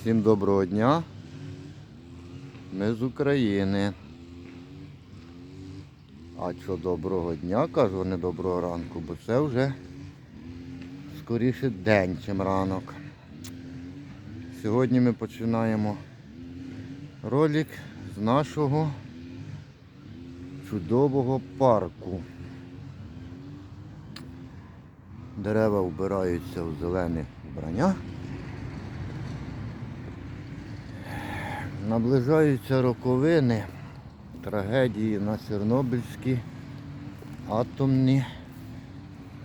Всім доброго дня. Ми з України. А що доброго дня, кажу, не доброго ранку, бо це вже скоріше день, чим ранок. Сьогодні ми починаємо ролик з нашого чудового парку. Дерева вбираються в зелене вбрання. Наближаються роковини трагедії на Чорнобильській атомній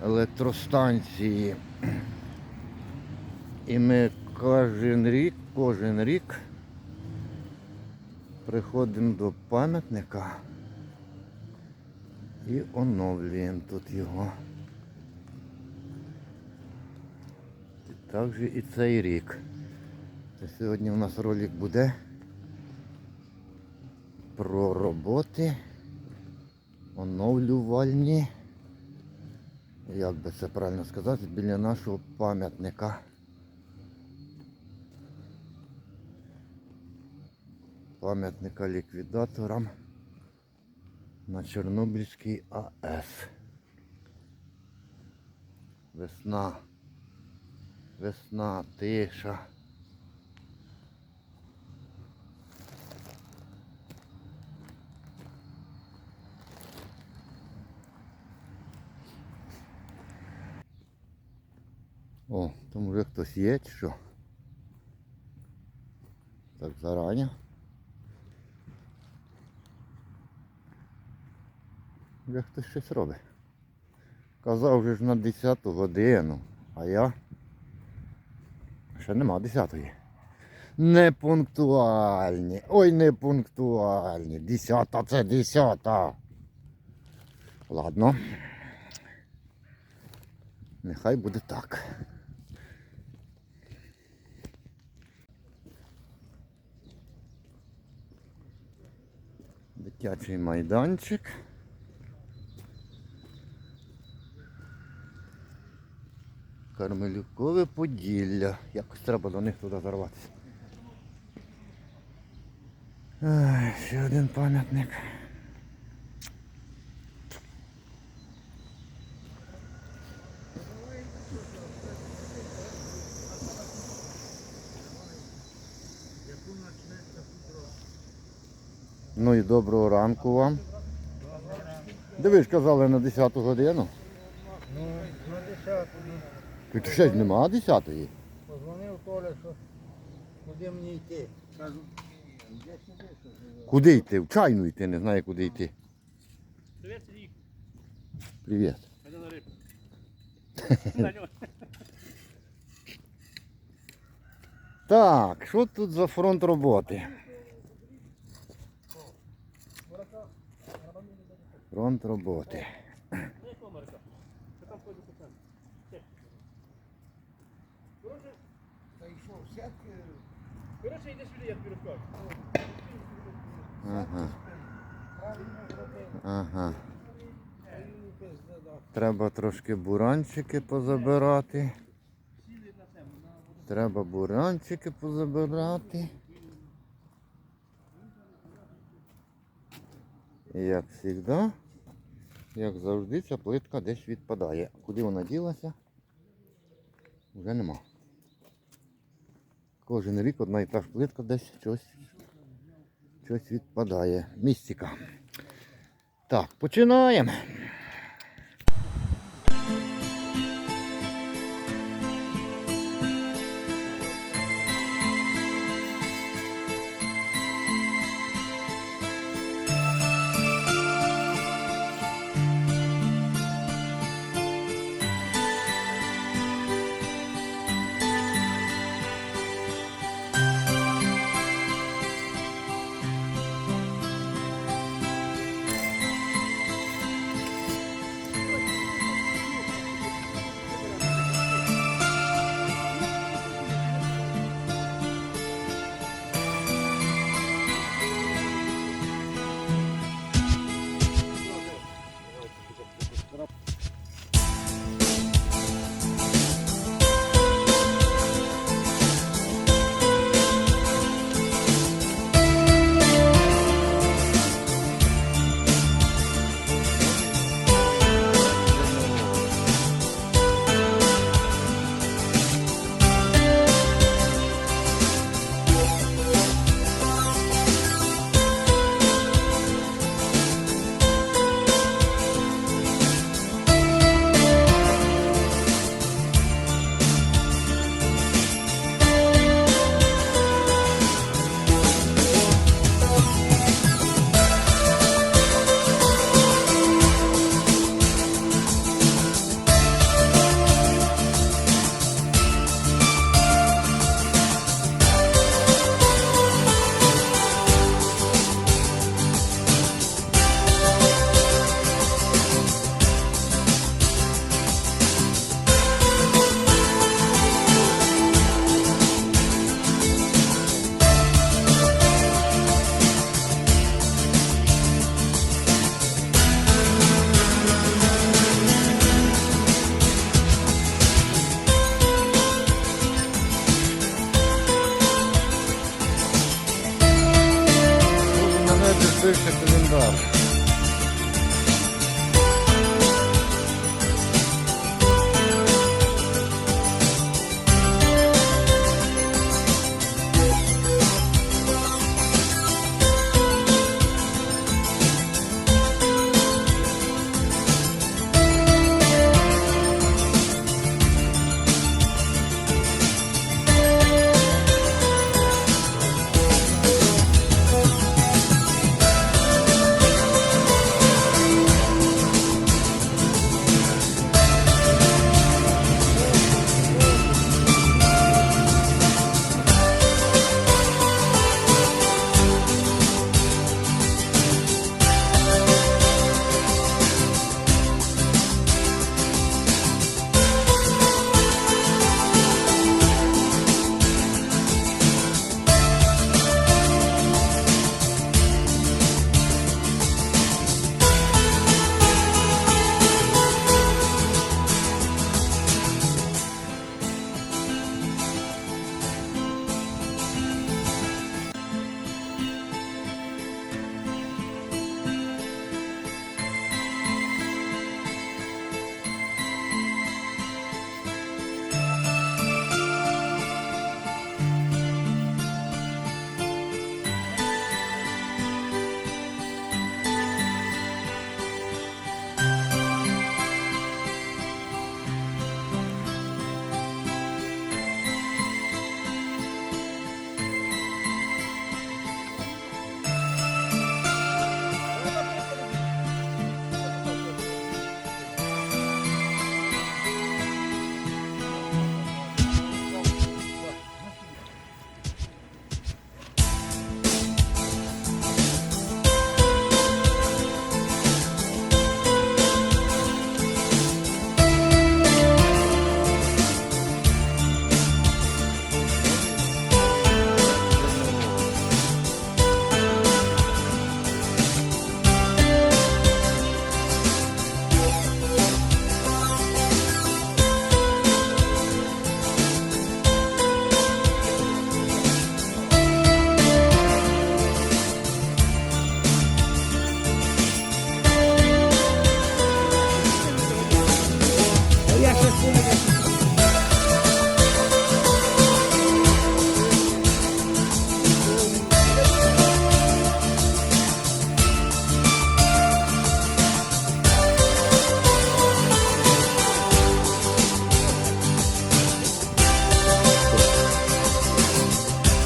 електростанції. І ми кожен рік, кожен рік приходимо до пам'ятника і оновлюємо тут його. Так же і цей рік. Сьогодні у нас ролик буде про роботи оновлювальні, як би це правильно сказати, біля нашого пам'ятника. Пам'ятника ліквідаторам на Чорнобильській АЕС. Весна. Весна, тиша. О, там вже хтось є чи що? Так зарані. Вже хтось щось робить. Казав вже ж на 10 годину, а я ще нема 10-ї. Непунктуальні. Ой, непунктуальні. Десята це десята. Ладно. Нехай буде так. Дитячий майданчик. Кармелюкове Поділля. Якось треба до них туди зарватися. Ще один пам'ятник. Ну доброго ранку вам. Де ви ж казали на 10 годину? Ну, на 10 Тут ще ж нема 10-ї. позвонив Толя, що куди мені йти. Кажу, де сюди, що живе. Куди йти? В чайну йти, не знаю куди йти. Привет, Сергій. Привіт. Пойду на рибку. На. Так, що тут за фронт роботи? Фронт роботи. Ну, якого Марка? Що там ходить по центру? Коротше, йди сюди, я тобі розкажу. Ага, ага. Треба трошки буранчики позабирати. Треба буранчики позабирати. Як завжди, як завжди, ця плитка десь відпадає. Куди вона ділася? Вже нема. Кожен рік одна і та ж плитка десь щось, щось відпадає. Містика. Так, починаємо.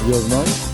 Я знаю.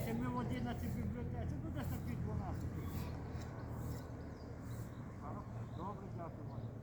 Дивися, ми в 11 бібліотеці, ну десь так 12. Добре, дякую.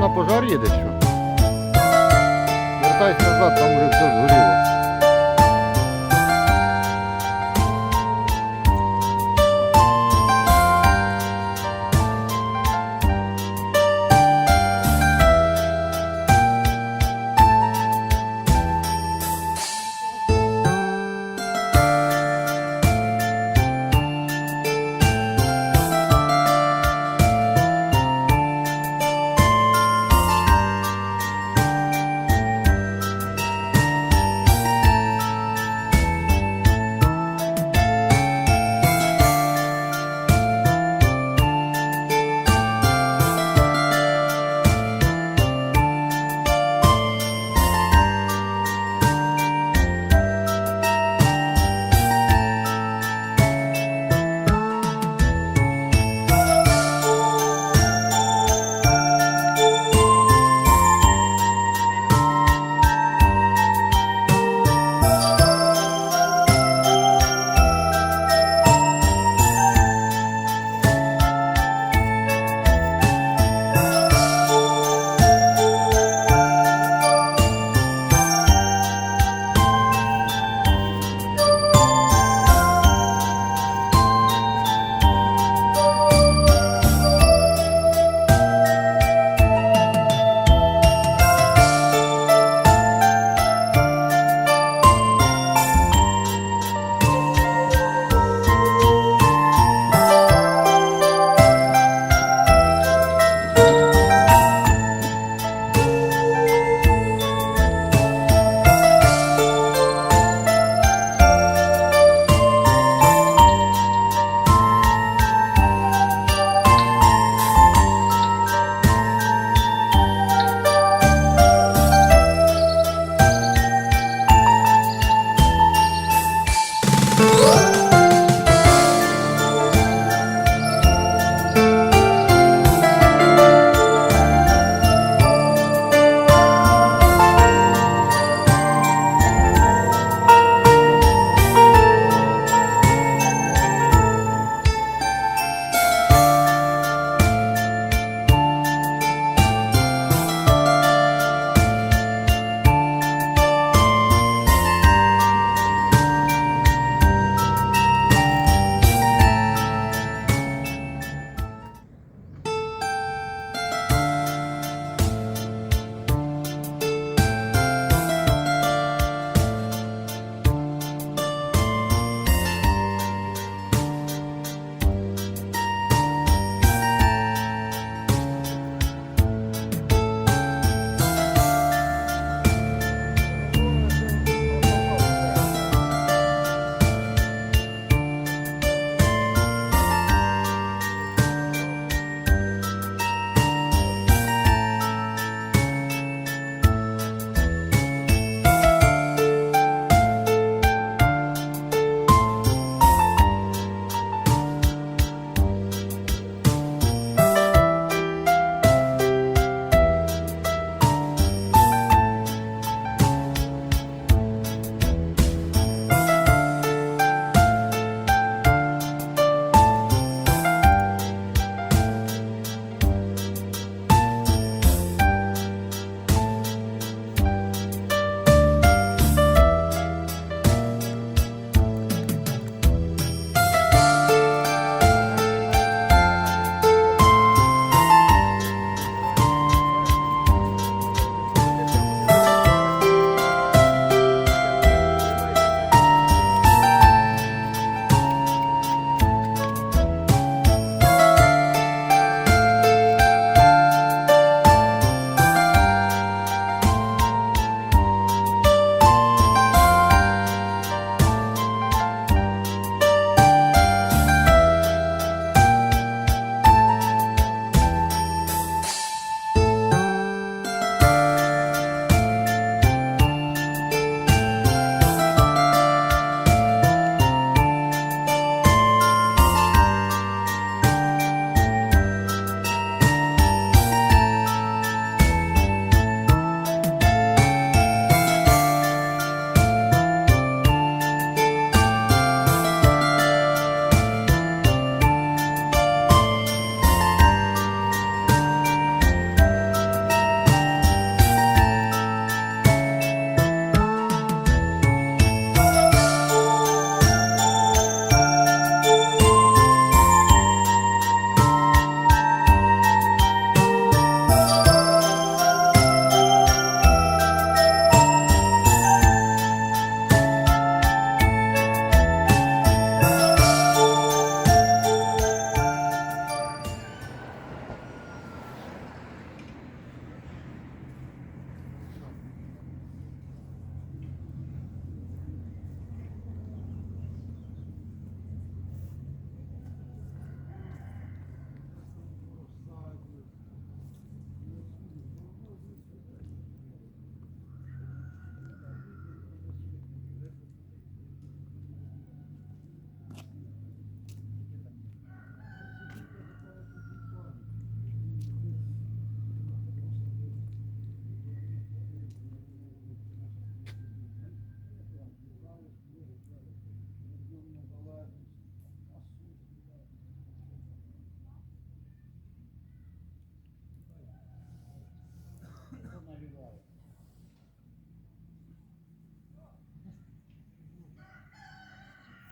На пожар їде, що? Вертайся назад, там вже все згоріло.